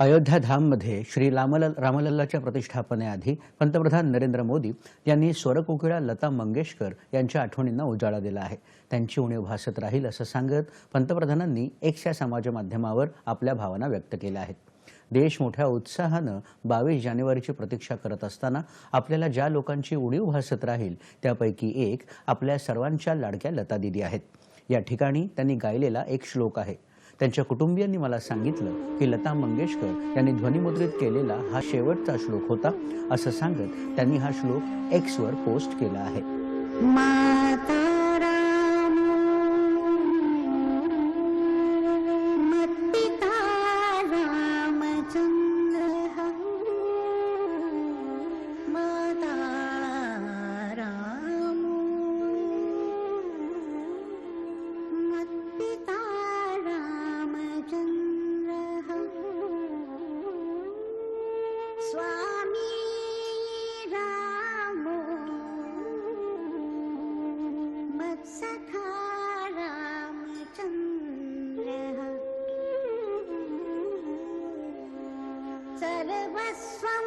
अयोध्या धाममध्ये श्री रामल रामलल्लाच्या प्रतिष्ठापनेआधी पंतप्रधान नरेंद्र मोदी यांनी स्वरकोकिळा लता मंगेशकर यांच्या आठवणींना उजाळा दिला आहे. त्यांची उणीव भासत राहील असं सांगत पंतप्रधानांनी एक्स या समाज माध्यमावर आपल्या भावना व्यक्त केल्या आहेत. देश मोठ्या उत्साहानं बावीस जानेवारीची प्रतीक्षा करत असताना आपल्याला ज्या लोकांची उणीव भासत राहील त्यापैकी एक आपल्या सर्वांच्या लाडक्या लता दिदी आहेत. या ठिकाणी त्यांनी गायलेला एक श्लोक आहे. त्यांच्या कुटुंबियांनी मला सांगितलं की लता मंगेशकर यांनी ध्वनिमुद्रित केलेला हा शेवटचा श्लोक होता असं सांगत त्यांनी हा श्लोक एक्सवर पोस्ट केला आहे. स्वामी रामो मत्सखा रामचन्द्रः सर्वस्वं